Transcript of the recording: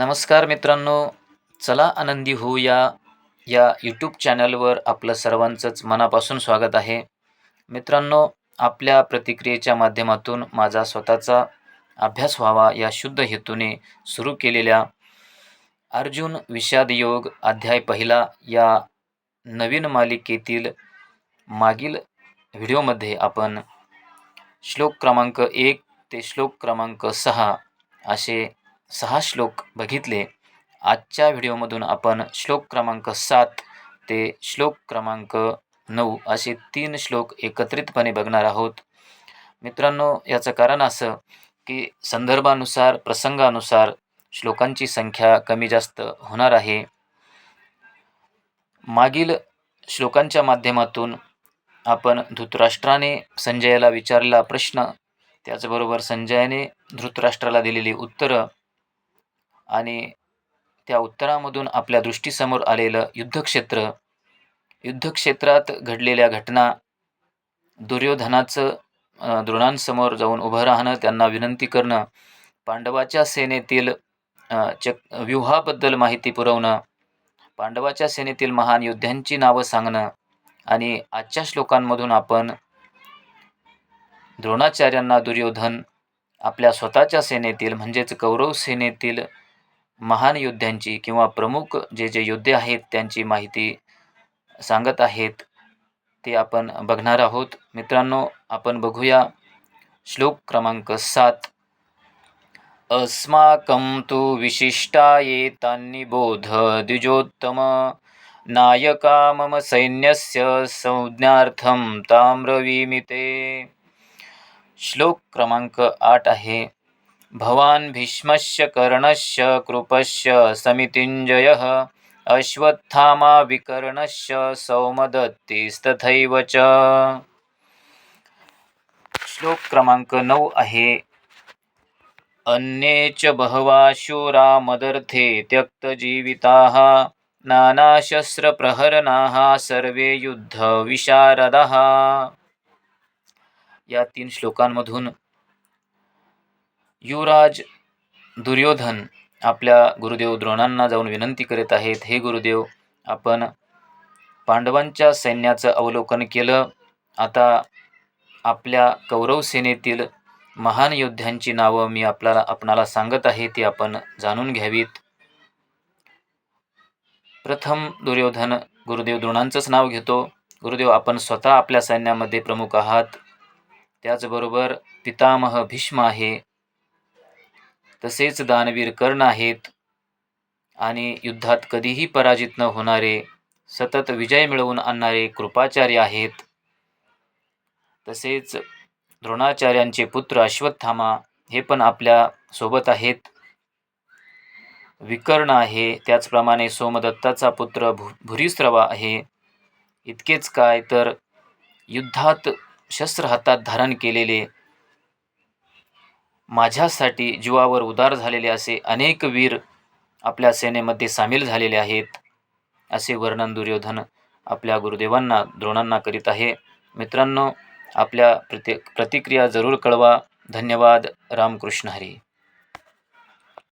नमस्कार मित्रांनो चला आनंदी होऊया. या यूट्यूब चॅनलवर आपलं सर्वांचंच मनापासून स्वागत आहे. मित्रांनो आपल्या प्रतिक्रियेच्या माध्यमातून माझा स्वतःचा अभ्यास व्हावा या शुद्ध हेतूने सुरू केलेल्या अर्जुन विषाद योग अध्याय पहिला या नवीन मालिकेतील मागील व्हिडिओमध्ये आपण श्लोक क्रमांक एक ते श्लोक क्रमांक सहा असे सहा श्लोक बघितले. आजच्या व्हिडिओमधून आपण श्लोक क्रमांक सात ते श्लोक क्रमांक नऊ असे तीन श्लोक एकत्रितपणे बघणार आहोत. मित्रांनो याचं कारण असं की संदर्भानुसार प्रसंगानुसार श्लोकांची संख्या कमी जास्त होणार आहे. मागील श्लोकांच्या माध्यमातून आपण धृतराष्ट्राने संजयाला विचारलेला प्रश्न. त्याचबरोबर संजयाने धृतराष्ट्राला दिलेली उत्तरं आणि त्या उत्तरामधून आपल्या दृष्टीसमोर आलेलं युद्धक्षेत्र युद्धक्षेत्रात घडलेल्या घटना दुर्योधनाचं द्रोणांसमोर जाऊन उभं राहणं त्यांना विनंती करणं पांडवाच्या सेनेतील चक व्यूहाबद्दल माहिती पुरवणं पांडवाच्या सेनेतील महान योद्ध्यांची नावं सांगणं आणि आजच्या श्लोकांमधून आपण द्रोणाचार्यांना दुर्योधन आपल्या स्वतःच्या सेनेतील म्हणजेच कौरव सेनेतील महान योद्ध्यांची किंवा प्रमुख जे जे योद्धे आहेत त्यांची माहिती सांगत आहेत ते आपण बघणार आहोत. मित्रांनो आपण बघूया श्लोक क्रमांक सात. अस्माकं तु विशिष्टायेतान्निबोध द्विजोत्तम। नायका मम सैन्यस्य संज्ञार्थं ताम्रवीमिते। श्लोक क्रमांक आठ आहे. भवान् भीष्मस्य कर्णस्य कृपस्य समितिञ्जयः अश्वत्थामा विकर्णस्य सौमदत्तिस्तथैव च। श्लोक क्रमांक नऊ आहे। अन्ये च बहवा शूरा मदर्थे त्यक्तजीविताः नानाशस्त्रप्रहरणाः सर्वे युद्धविशारदाः। या तीन श्लोकांमधून युवराज दुर्योधन आपल्या गुरुदेव द्रोणांना जाऊन विनंती करीत आहेत हे गुरुदेव आपण पांडवांच्या सैन्याचं अवलोकन केलं. आता आपल्या कौरव सेनेतील महान योद्ध्यांची नावं मी आपल्याला आपणाला सांगत आहे ती आपण जाणून घ्यावीत. प्रथम दुर्योधन गुरुदेव द्रोणांचंच नाव घेतो. गुरुदेव आपण स्वतः आपल्या सैन्यामध्ये प्रमुख आहात. त्याचबरोबर पितामह भीष्म आहे. तसेच दानवीर कर्ण आहेत आणि युद्धात कधीही पराजित न होणारे सतत विजय मिळवून आणणारे कृपाचार्य आहेत. तसेच द्रोणाचार्यांचे पुत्र अश्वत्थामा हे पण आपल्यासोबत आहेत. विकर्ण आहे त्याचप्रमाणे सोमदत्ताचा पुत्र भू भुरीस्रवा आहे. इतकेच काय तर युद्धात शस्त्र हातात धारण केलेले माझ्यासाठी जीवावर उदार झालेले असे अनेक वीर आपल्या सेनेमध्ये सामील झालेले आहेत असे वर्णन दुर्योधन आपल्या गुरुदेवांना द्रोणांना करीत आहे. मित्रांनो आपल्या प्रति प्रतिक्रिया जरूर कळवा. धन्यवाद. रामकृष्ण हरी.